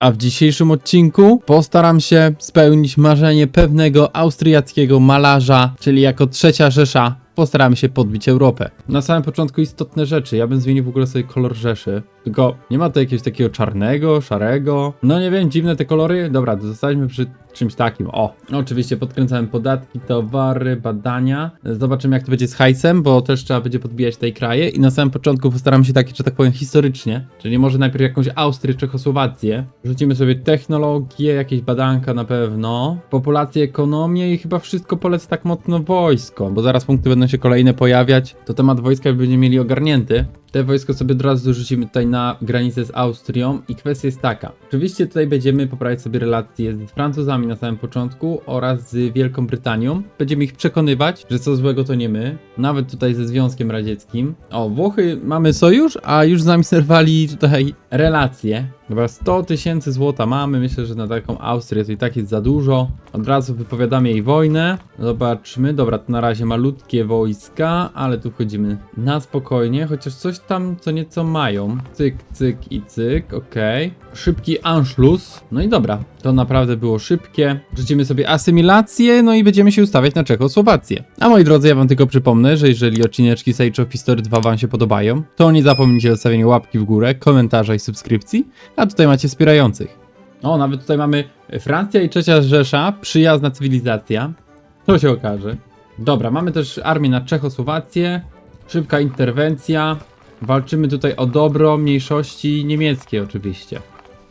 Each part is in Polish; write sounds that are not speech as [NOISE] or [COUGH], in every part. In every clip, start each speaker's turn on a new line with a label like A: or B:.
A: A w dzisiejszym odcinku postaram się spełnić marzenie pewnego austriackiego malarza, czyli jako trzecia Rzesza postaramy się podbić Europę. Na samym początku istotne rzeczy, ja bym zmienił w ogóle sobie kolor Rzeszy, tylko nie ma to jakiegoś takiego czarnego, szarego, no nie wiem, dziwne te kolory, dobra, to zostańmy przy czymś takim, o. Oczywiście podkręcałem podatki, towary, badania, zobaczymy jak to będzie z hajsem, bo też trzeba będzie podbijać tej kraje. I na samym początku postaram się takie, że tak powiem, historycznie, czyli może najpierw jakąś Austrię, Czechosłowację, rzucimy sobie technologię, jakieś badanka na pewno, populację, ekonomię i chyba wszystko polecę tak mocno wojsko, bo zaraz punkty będą się kolejne pojawiać, to temat wojska będziemy mieli ogarnięty. Te wojsko sobie od razu rzucimy tutaj na granicę z Austrią i kwestia jest taka. Oczywiście tutaj będziemy poprawiać sobie relacje z Francuzami na samym początku oraz z Wielką Brytanią. Będziemy ich przekonywać, że co złego to nie my. Nawet tutaj ze Związkiem Radzieckim. O, Włochy mamy sojusz, a już z nami zerwali tutaj relacje. Dobra, 100 tysięcy złota mamy. Myślę, że na taką Austrię to i tak jest za dużo. Od razu wypowiadamy jej wojnę. Zobaczmy. Dobra, to na razie malutkie wojska, ale tu wchodzimy na spokojnie, chociaż coś tam co nieco mają. Cyk, cyk i cyk, okej. Szybki Anschluss. No i dobra, to naprawdę było szybkie. Rzucimy sobie asymilację, no i będziemy się ustawiać na Czechosłowację. A moi drodzy, ja wam tylko przypomnę, że jeżeli odcineczki Sage of History 2 wam się podobają, to nie zapomnijcie o zostawienia łapki w górę, komentarza i subskrypcji. A tutaj macie wspierających. O, nawet tutaj mamy Francja i trzecia Rzesza, przyjazna cywilizacja. To się okaże. Dobra, mamy też armię na Czechosłowację. Szybka interwencja. Walczymy tutaj o dobro mniejszości niemieckiej oczywiście.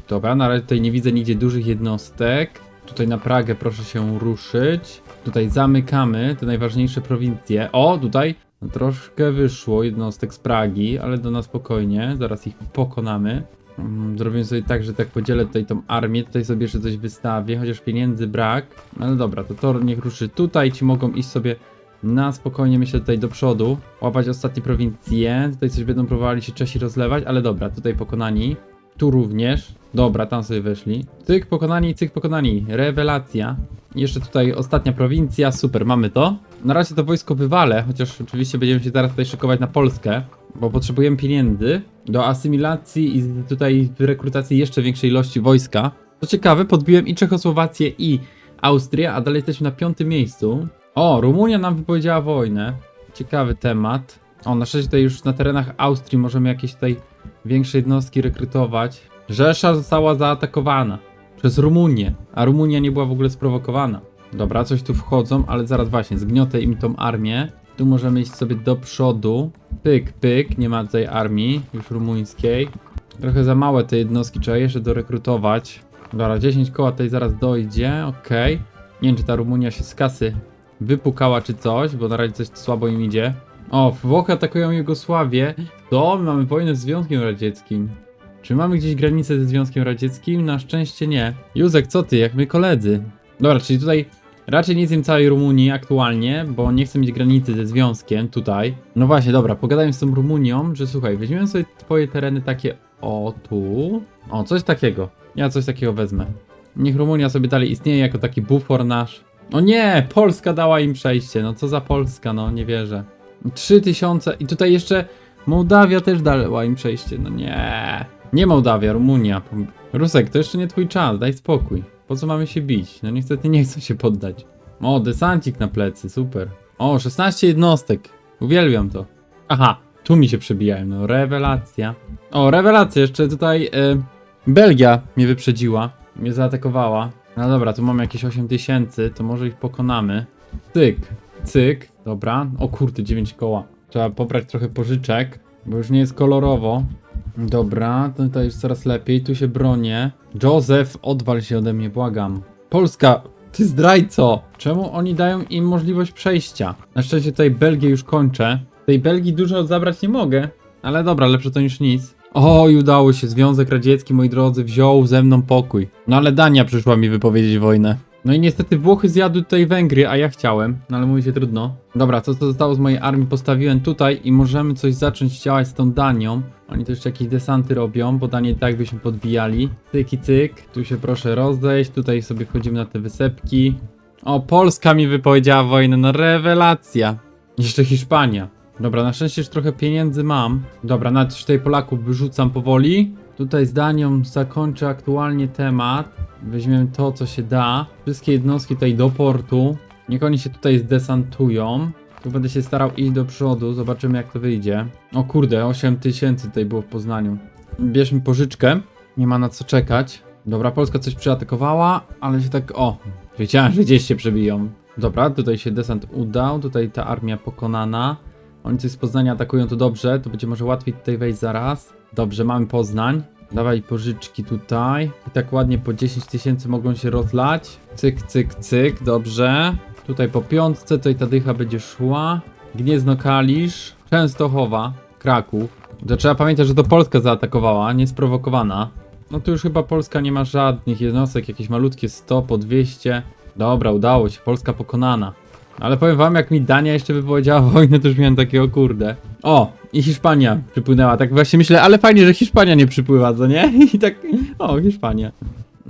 A: Dobra, na razie tutaj nie widzę nigdzie dużych jednostek. Tutaj na Pragę proszę się ruszyć. Tutaj zamykamy te najważniejsze prowincje. O, tutaj no, troszkę wyszło jednostek z Pragi, ale do nas spokojnie. Zaraz ich pokonamy. Mm, Zrobimy sobie tak, że tak podzielę tutaj tą armię, tutaj sobie jeszcze coś wystawię, chociaż pieniędzy brak. Ale dobra, to Tor niech ruszy tutaj, ci mogą iść sobie na spokojnie, myślę, tutaj do przodu. Łapać ostatnie prowincje, tutaj coś będą próbowali się Czesi rozlewać, ale dobra, tutaj pokonani. Tu również. Dobra, tam sobie weszli. Cyk pokonani, cyk pokonani. Rewelacja. Jeszcze tutaj ostatnia prowincja, super, mamy to. Na razie to wojsko wywalę, chociaż oczywiście będziemy się zaraz tutaj szykować na Polskę, bo potrzebujemy pieniędzy do asymilacji i tutaj rekrutacji jeszcze większej ilości wojska. Co ciekawe, podbiłem i Czechosłowację i Austrię, a dalej jesteśmy na piątym miejscu. O, Rumunia nam wypowiedziała wojnę. Ciekawy temat. O, na szczęście tutaj już na terenach Austrii możemy jakieś tutaj większe jednostki rekrutować. Rzesza została zaatakowana przez Rumunię, a Rumunia nie była w ogóle sprowokowana. Dobra, coś tu wchodzą, ale zaraz właśnie, zgniotę im tą armię. Tu możemy iść sobie do przodu. Pyk, pyk, nie ma tutaj armii już rumuńskiej. Trochę za małe te jednostki, trzeba jeszcze dorekrutować. Dobra, 10 koła tutaj zaraz dojdzie, okej. Nie wiem, czy ta Rumunia się z kasy wypukała czy coś, bo na razie coś słabo im idzie. O, Włochy atakują Jugosławię. To my mamy wojnę z Związkiem Radzieckim. Czy mamy gdzieś granicę ze Związkiem Radzieckim? Na szczęście nie. Józek, co ty, jak my koledzy? Dobra, czyli tutaj raczej nie zjem całej Rumunii aktualnie, bo nie chcę mieć granicy ze Związkiem tutaj. No właśnie, dobra, pogadajmy z tą Rumunią, że słuchaj, weźmiemy sobie twoje tereny takie o tu. O, coś takiego. Ja coś takiego wezmę. Niech Rumunia sobie dalej istnieje jako taki bufor nasz. O nie, Polska dała im przejście. No co za Polska, no nie wierzę. 3000 i tutaj jeszcze Mołdawia też dała im przejście. No nie. Nie Mołdawia, Rumunia. Rusek, to jeszcze nie twój czas, daj spokój. Po co mamy się bić? No niestety nie chcę się poddać. O, desancik na plecy, super. O, 16 jednostek. Uwielbiam to. Aha, tu mi się przebijają, no rewelacja. O, rewelacja, jeszcze tutaj e, Belgia mnie wyprzedziła, mnie zaatakowała. No dobra, tu mamy jakieś 8 tysięcy, to może ich pokonamy. Cyk, cyk, dobra. O kurde, 9 koła. Trzeba pobrać trochę pożyczek, bo już nie jest kolorowo. Dobra, tutaj już coraz lepiej, tu się bronię. Joseph, odwal się ode mnie, błagam. Polska, ty zdrajco! Czemu oni dają im możliwość przejścia? Na szczęście tutaj Belgię już kończę. Tej Belgii dużo zabrać nie mogę, ale dobra, lepsze to niż nic. O, i udało się, Związek Radziecki, moi drodzy, wziął ze mną pokój. No ale Dania przyszła mi wypowiedzieć wojnę. No i niestety Włochy zjadły tutaj Węgry, a ja chciałem, no ale mówi się trudno. Dobra, to co zostało z mojej armii postawiłem tutaj i możemy coś zacząć działać z tą Danią. Oni też jakieś desanty robią, bo Danię i tak byśmy podbijali. Cyk i cyk, tu się proszę rozejść, tutaj sobie wchodzimy na te wysepki. O, Polska mi wypowiedziała wojnę, no rewelacja. Jeszcze Hiszpania. Dobra, na szczęście już trochę pieniędzy mam. Dobra, już tutaj Polaków wyrzucam powoli. Tutaj z Danią zakończę aktualnie temat. Weźmiemy to, co się da. Wszystkie jednostki tutaj do portu. Niech oni się tutaj zdesantują. Tu będę się starał iść do przodu, zobaczymy jak to wyjdzie. O kurde, 8 tysięcy tutaj było w Poznaniu. Bierzmy pożyczkę, nie ma na co czekać. Dobra, Polska coś przeatakowała, ale się tak, o, wiedziałem, że gdzieś się przebiją. Dobra, tutaj się desant udał, tutaj ta armia pokonana. Oni coś z Poznania atakują, to dobrze, to będzie może łatwiej tutaj wejść zaraz. Dobrze, mamy Poznań. Dawaj pożyczki tutaj. I tak ładnie po 10 tysięcy mogą się rozlać. Cyk, cyk, cyk, dobrze. Tutaj po piątce, tutaj ta dycha będzie szła. Gniezno Kalisz, Częstochowa, Kraków. To trzeba pamiętać, że to Polska zaatakowała, niesprowokowana. No tu już chyba Polska nie ma żadnych jednostek, jakieś malutkie 100 po 200. Dobra, udało się, Polska pokonana. Ale powiem wam, jak mi Dania jeszcze wypowiedziała [LAUGHS] wojnę, to już miałem takiego kurde. O, i Hiszpania przypłynęła. Tak właśnie myślę, ale fajnie, że Hiszpania nie przypływa, co nie? [LAUGHS] I tak, o, Hiszpania.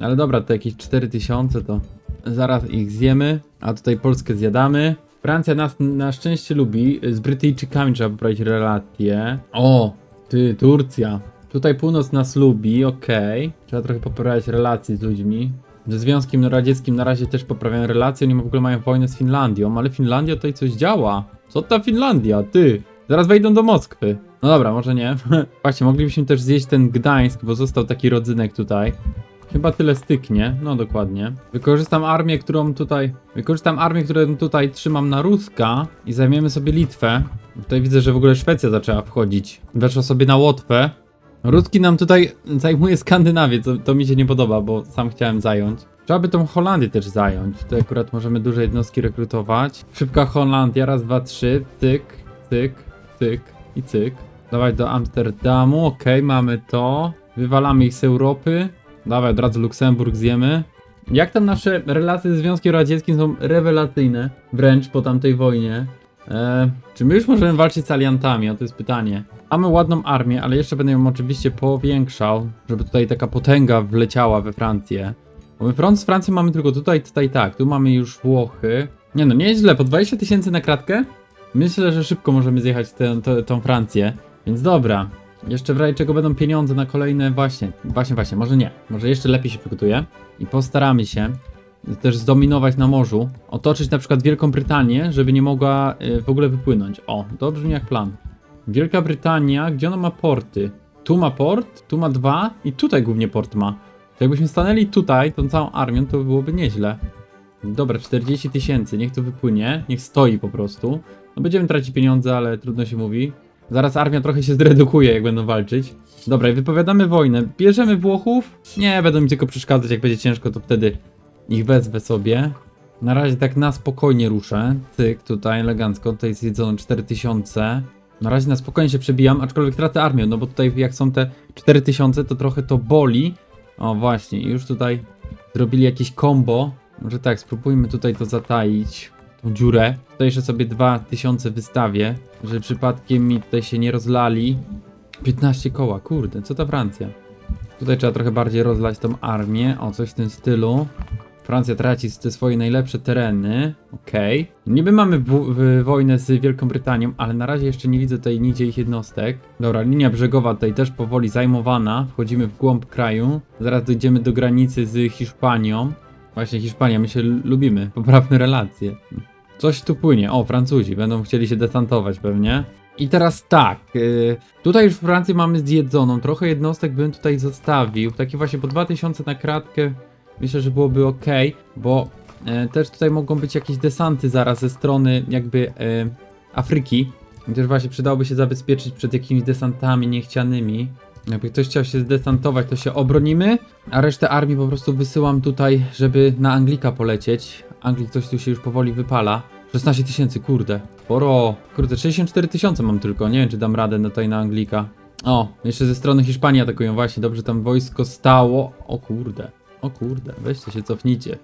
A: Ale dobra, to jakieś 4000 to zaraz ich zjemy, a tutaj Polskę zjadamy. Francja nas na szczęście lubi, z Brytyjczykami trzeba poprawić relacje. O, ty, Turcja. Tutaj północ nas lubi, okej. Trzeba trochę poprawiać relacje z ludźmi. Ze Związkiem Radzieckim na razie też poprawiają relacje, oni w ogóle mają wojnę z Finlandią, ale Finlandia tutaj coś działa. Co ta Finlandia, ty? Zaraz wejdą do Moskwy. No dobra, może nie. [LAUGHS] Właśnie, moglibyśmy też zjeść ten Gdańsk, bo został taki rodzynek tutaj. Chyba tyle styknie, no dokładnie. Wykorzystam armię, którą tutaj. Wykorzystam armię, którą tutaj trzymam na Ruska i zajmiemy sobie Litwę. Tutaj widzę, że w ogóle Szwecja zaczęła wchodzić. Weszła sobie na Łotwę. Ruski nam tutaj zajmuje Skandynawię, co to mi się nie podoba, bo sam chciałem zająć. Trzeba by tą Holandię też zająć. Tutaj akurat możemy duże jednostki rekrutować. Szybka Holandia, raz, dwa, trzy, tyk, tyk, tyk i cyk. Dawać do Amsterdamu, okej, mamy to. Wywalamy ich z Europy. Dawaj, od razu Luksemburg zjemy. Jak tam nasze relacje ze Związkiem Radzieckim są rewelacyjne, wręcz po tamtej wojnie. Eee, czy my już możemy walczyć z aliantami? O to jest pytanie. Mamy ładną armię, ale jeszcze będę ją oczywiście powiększał, żeby tutaj taka potęga wleciała we Francję. Bo my front z Francją mamy tylko tutaj, tutaj tak. Tu mamy już Włochy. Nie no, nie jest źle, po 20 tysięcy na kratkę? Myślę, że szybko możemy zjechać tę, tę, tą Francję. Więc dobra. Jeszcze w razie czego będą pieniądze na kolejne właśnie. Właśnie, właśnie, może nie. Może jeszcze lepiej się przygotuję. I postaramy się też zdominować na morzu. Otoczyć na przykład Wielką Brytanię, żeby nie mogła y, w ogóle wypłynąć. O, to brzmi jak plan. Wielka Brytania, gdzie ona ma porty? Tu ma port, tu ma dwa i tutaj głównie port ma. To jakbyśmy stanęli tutaj, tą całą armią, to byłoby nieźle. Dobra, 40 tysięcy, niech to wypłynie, niech stoi po prostu. No będziemy tracić pieniądze, ale trudno się mówi. Zaraz armia trochę się zredukuje, jak będą walczyć. Dobra, i wypowiadamy wojnę. Bierzemy Włochów? Nie, będą mi tylko przeszkadzać, jak będzie ciężko, to wtedy ich wezwę sobie. Na razie tak na spokojnie ruszę. Cyk, tutaj elegancko, tutaj zjedzono 4000. Na razie na spokojnie się przebijam, aczkolwiek tracę armię, no bo tutaj jak są te 4000, to trochę to boli. O właśnie, już tutaj zrobili jakieś combo. Może tak, spróbujmy tutaj to zataić, tą dziurę. Tutaj jeszcze sobie 2000 wystawię, że przypadkiem mi tutaj się nie rozlali. 15 koła, kurde, co ta Francja? Tutaj trzeba trochę bardziej rozlać tą armię, o coś w tym stylu. Francja traci te swoje najlepsze tereny. Okej. Niby mamy w- w- wojnę z Wielką Brytanią, ale na razie jeszcze nie widzę tutaj nigdzie ich jednostek. Dobra, linia brzegowa tutaj też powoli zajmowana. Wchodzimy w głąb kraju. Zaraz dojdziemy do granicy z Hiszpanią. Właśnie Hiszpania, my się lubimy. [LAUGHS] Poprawne relacje. Coś tu płynie. O, Francuzi będą chcieli się desantować pewnie. I teraz tak, yy, tutaj już Francję mamy zjedzoną, trochę jednostek bym tutaj zostawił, takie właśnie po 2000 na kratkę myślę, że byłoby ok, bo e, też tutaj mogą być jakieś desanty zaraz ze strony jakby e, Afryki. Też właśnie przydałoby się zabezpieczyć przed jakimiś desantami niechcianymi. Jakby ktoś chciał się zdesantować, to się obronimy, a resztę armii po prostu wysyłam tutaj, żeby na Anglika polecieć. Anglik coś tu się już powoli wypala. 16 tysięcy, kurde. Sporo. Kurde, 64 tysiące mam tylko. Nie wiem, czy dam radę na tutaj na Anglika. O, jeszcze ze strony Hiszpanii atakują właśnie. Dobrze, tam wojsko stało. O kurde. O kurde, weźcie się, cofnijcie.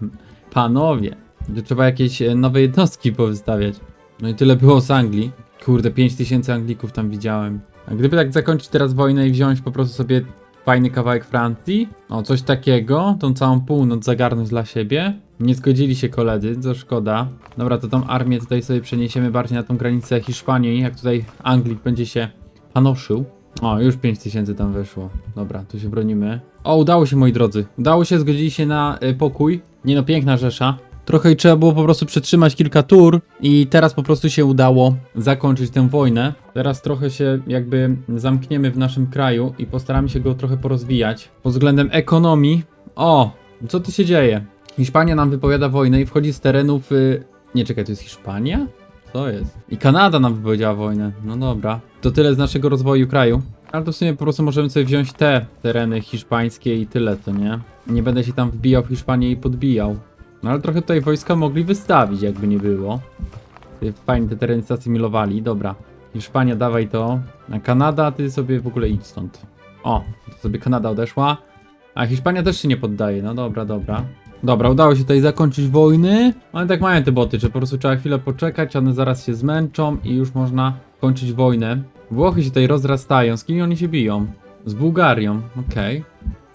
A: Panowie. Tu trzeba jakieś e, nowe jednostki powystawiać. No i tyle było z Anglii. Kurde, 5000 Anglików tam widziałem. A gdyby tak zakończyć teraz wojnę i wziąć po prostu sobie fajny kawałek Francji, o coś takiego, tą całą północ zagarnąć dla siebie. Nie zgodzili się koledzy, co szkoda. Dobra, to tą armię tutaj sobie przeniesiemy bardziej na tą granicę Hiszpanii, jak tutaj Anglik będzie się panoszył. O, już 5000 tam weszło. Dobra, tu się bronimy. O, udało się, moi drodzy. Udało się, zgodzili się na y, pokój. Nie no, piękna rzesza. Trochę i trzeba było po prostu przetrzymać kilka tur i teraz po prostu się udało zakończyć tę wojnę. Teraz trochę się jakby zamkniemy w naszym kraju i postaramy się go trochę porozwijać. Pod względem ekonomii. O, co tu się dzieje? Hiszpania nam wypowiada wojnę i wchodzi z terenów... Y... Nie, czekaj, to jest Hiszpania? Co jest? I Kanada nam wypowiedziała wojnę. No dobra. To tyle z naszego rozwoju kraju. Ale to w sumie po prostu możemy sobie wziąć te tereny hiszpańskie i tyle, to nie? Nie będę się tam wbijał w Hiszpanię i podbijał. No ale trochę tutaj wojska mogli wystawić, jakby nie było. Fajnie te tereny zasymilowali, dobra. Hiszpania, dawaj to. A Kanada, ty sobie w ogóle idź stąd. O, to sobie Kanada odeszła. A Hiszpania też się nie poddaje, no dobra, dobra. Dobra, udało się tutaj zakończyć wojny. One tak mają te boty, że po prostu trzeba chwilę poczekać, one zaraz się zmęczą i już można kończyć wojnę. Włochy się tutaj rozrastają. Z kim oni się biją? Z Bułgarią, okej.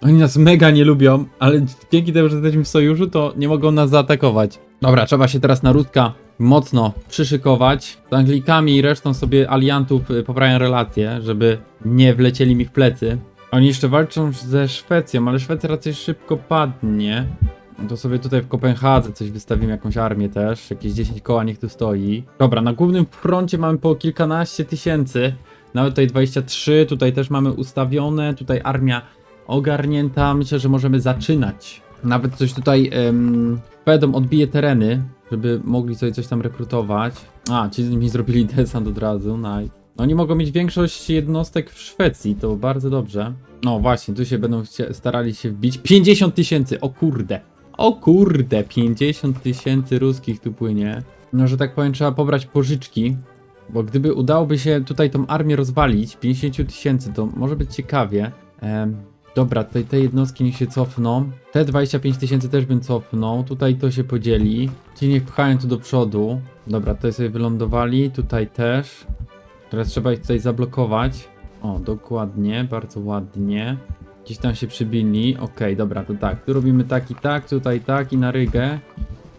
A: Oni nas mega nie lubią, ale dzięki temu, że jesteśmy w sojuszu, to nie mogą nas zaatakować. Dobra, trzeba się teraz na Ruska mocno przyszykować. Z Anglikami i resztą sobie aliantów y, poprawiam relacje, żeby nie wlecieli mi w plecy. Oni jeszcze walczą ze Szwecją, ale Szwecja raczej szybko padnie. No To sobie tutaj w Kopenhadze coś wystawimy, jakąś armię też. Jakieś 10 koła niech tu stoi. Dobra, na głównym froncie mamy po kilkanaście tysięcy. Nawet tutaj 23, tutaj też mamy ustawione. Tutaj armia ogarnięta. Myślę, że możemy zaczynać. Nawet coś tutaj um, Pedom odbije tereny, żeby mogli sobie coś tam rekrutować. A, ci z nimi zrobili desant od razu, nice. Oni mogą mieć większość jednostek w Szwecji, to bardzo dobrze. No właśnie, tu się będą starali się wbić. 50 tysięcy, o kurde. O kurde, 50 tysięcy ruskich tu płynie. No, że tak powiem, trzeba pobrać pożyczki. Bo gdyby udałoby się tutaj tą armię rozwalić, 50 tysięcy, to może być ciekawie. Em, dobra, tutaj te jednostki niech się cofną. Te 25 tysięcy też bym cofnął. Tutaj to się podzieli. Ci niech pchają tu do przodu. Dobra, tutaj sobie wylądowali, tutaj też. Teraz trzeba ich tutaj zablokować. O, dokładnie, bardzo ładnie. Gdzieś tam się przybili. Okej, dobra, to tak. Tu robimy tak i tak, tutaj tak i na rygę.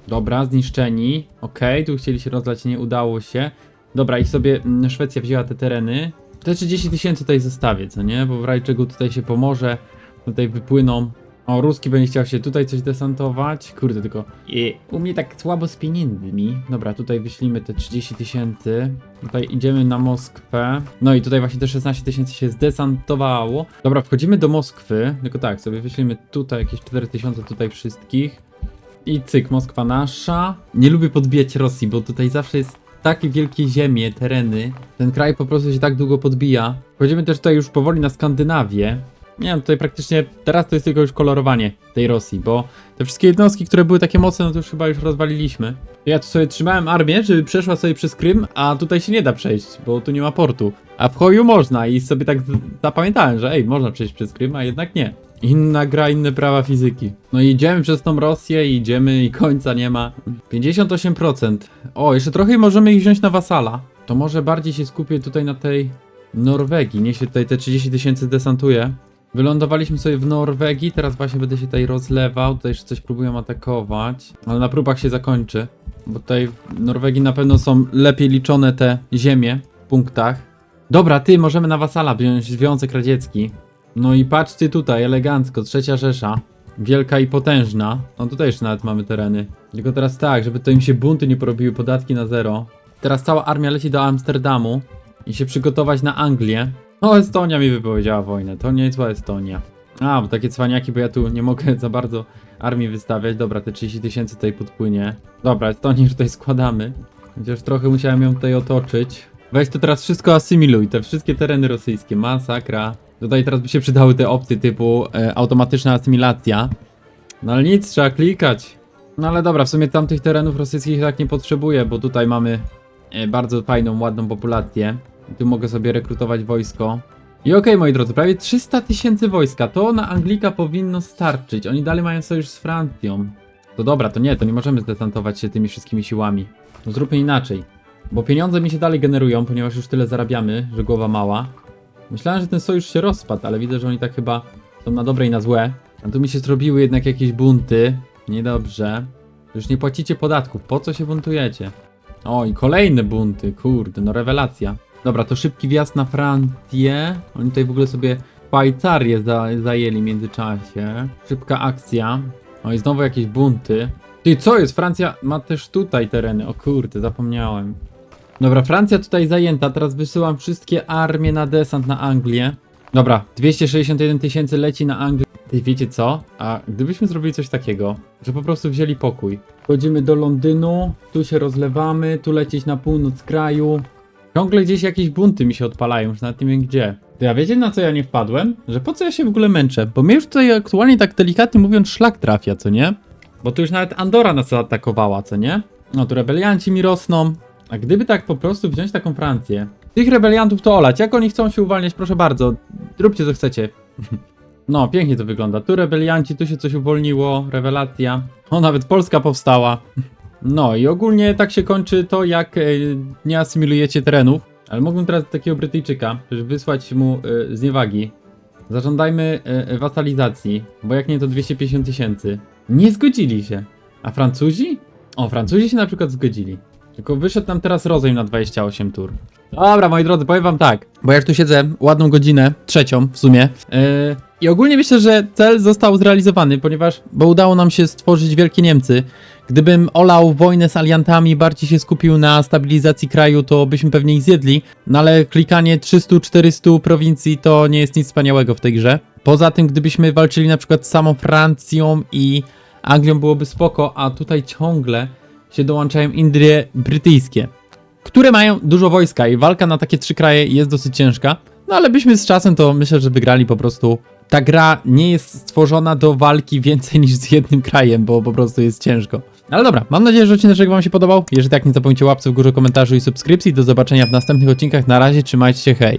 A: Dobra, zniszczeni. Okej, tu chcieli się rozlać, nie udało się. Dobra, i sobie mm, Szwecja wzięła te tereny. Te 30 tysięcy tutaj zostawię, co nie? Bo w razie czego tutaj się pomoże. Tutaj wypłyną. O, Ruski będzie chciał się tutaj coś desantować. Kurde, tylko i u mnie tak słabo z pieniędzmi. Dobra, tutaj wyślimy te 30 tysięcy. Tutaj idziemy na Moskwę. No i tutaj właśnie te 16 tysięcy się zdesantowało. Dobra, wchodzimy do Moskwy. Tylko tak, sobie wyślimy tutaj jakieś 4 tysiące tutaj wszystkich. I cyk, Moskwa nasza. Nie lubię podbijać Rosji, bo tutaj zawsze jest takie wielkie ziemie, tereny. Ten kraj po prostu się tak długo podbija. Wchodzimy też tutaj już powoli na Skandynawię. Nie wiem, tutaj praktycznie teraz to jest tylko już kolorowanie tej Rosji, bo te wszystkie jednostki, które były takie mocne, no to już chyba już rozwaliliśmy. Ja tu sobie trzymałem armię, żeby przeszła sobie przez Krym, a tutaj się nie da przejść, bo tu nie ma portu. A w Hoju można i sobie tak zapamiętałem, że ej, można przejść przez Krym, a jednak nie. Inna gra, inne prawa fizyki. No i idziemy przez tą Rosję, i idziemy i końca nie ma. 58%. O, jeszcze trochę możemy ich wziąć na wasala. To może bardziej się skupię tutaj na tej Norwegii. Niech się tutaj te 30 tysięcy desantuje. Wylądowaliśmy sobie w Norwegii, teraz właśnie będę się tutaj rozlewał. Tutaj jeszcze coś próbują atakować, ale na próbach się zakończy. Bo tutaj w Norwegii na pewno są lepiej liczone te ziemie w punktach. Dobra, ty, możemy na wasala wziąć Związek Radziecki. No i patrzcie tutaj, elegancko, trzecia Rzesza. Wielka i potężna. No tutaj jeszcze nawet mamy tereny. Tylko teraz tak, żeby to im się bunty nie porobiły, podatki na zero. Teraz cała armia leci do Amsterdamu i się przygotować na Anglię. No, Estonia mi wypowiedziała wojnę, to nie jest zła Estonia. A, bo takie cwaniaki, bo ja tu nie mogę za bardzo armii wystawiać. Dobra, te 30 tysięcy tutaj podpłynie. Dobra, Estonię już tutaj składamy. Chociaż trochę musiałem ją tutaj otoczyć. Weź to teraz wszystko asymiluj, te wszystkie tereny rosyjskie, masakra. Tutaj teraz by się przydały te opcje typu e, automatyczna asymilacja. No ale nic, trzeba klikać. No ale dobra, w sumie tamtych terenów rosyjskich tak nie potrzebuję, bo tutaj mamy e, bardzo fajną, ładną populację. Tu mogę sobie rekrutować wojsko. I okej, moi drodzy, prawie 300 tysięcy wojska. To na Anglika powinno starczyć. Oni dalej mają sojusz z Francją. To dobra, to nie, to nie możemy zdesantować się tymi wszystkimi siłami. No zróbmy inaczej. Bo pieniądze mi się dalej generują, ponieważ już tyle zarabiamy, że głowa mała. Myślałem, że ten sojusz się rozpadł, ale widzę, że oni tak chyba są na dobre i na złe. A tu mi się zrobiły jednak jakieś bunty. Niedobrze. Już nie płacicie podatków, po co się buntujecie? O, i kolejne bunty, kurde, no rewelacja. Dobra, to szybki wjazd na Francję. Oni tutaj w ogóle sobie Szwajcarię za, zajęli w międzyczasie. Szybka akcja. O i znowu jakieś bunty. Ty, co jest? Francja ma też tutaj tereny. O kurde, zapomniałem. Dobra, Francja tutaj zajęta. Teraz wysyłam wszystkie armie na desant na Anglię. Dobra, 261 tysięcy leci na Anglię. Ty wiecie co? A gdybyśmy zrobili coś takiego, że po prostu wzięli pokój. Wchodzimy do Londynu, tu się rozlewamy, tu lecieć na północ kraju. Ciągle gdzieś jakieś bunty mi się odpalają, już nawet nie wiem gdzie. Ty, a wiecie na co ja nie wpadłem? Że po co ja się w ogóle męczę? Bo mnie już tutaj aktualnie tak delikatnie mówiąc szlak trafia, co nie? Bo tu już nawet Andora nas zaatakowała, co nie? No tu rebelianci mi rosną. A gdyby tak po prostu wziąć taką Francję, tych rebeliantów to olać, jak oni chcą się uwalniać, proszę bardzo, róbcie co chcecie. [LAUGHS] No, pięknie to wygląda. Tu rebelianci, tu się coś uwolniło, rewelacja. O, nawet Polska powstała. [LAUGHS] No i ogólnie tak się kończy to, jak e, nie asymilujecie terenów. Ale mógłbym teraz takiego Brytyjczyka, wysłać mu e, zniewagi. Zażądajmy e, wasalizacji, bo jak nie to 250 tysięcy. Nie zgodzili się. A Francuzi? O, Francuzi się na przykład zgodzili. Tylko wyszedł nam teraz rozejm na 28 tur. Dobra, moi drodzy, powiem wam tak, bo jak tu siedzę ładną godzinę, trzecią w sumie, yy, i ogólnie myślę, że cel został zrealizowany, ponieważ, bo udało nam się stworzyć Wielkie Niemcy. Gdybym olał wojnę z aliantami, bardziej się skupił na stabilizacji kraju, to byśmy pewnie ich zjedli, no ale klikanie 300-400 prowincji to nie jest nic wspaniałego w tej grze. Poza tym, gdybyśmy walczyli na przykład z samą Francją i Anglią byłoby spoko, a tutaj ciągle się dołączają Indie brytyjskie które mają dużo wojska i walka na takie trzy kraje jest dosyć ciężka. No ale byśmy z czasem to myślę, że wygrali po prostu. Ta gra nie jest stworzona do walki więcej niż z jednym krajem, bo po prostu jest ciężko. Ale dobra, mam nadzieję, że odcinek wam się podobał. Jeżeli tak, nie zapomnijcie łapce w górze, komentarzu i subskrypcji. Do zobaczenia w następnych odcinkach. Na razie, trzymajcie się, hej!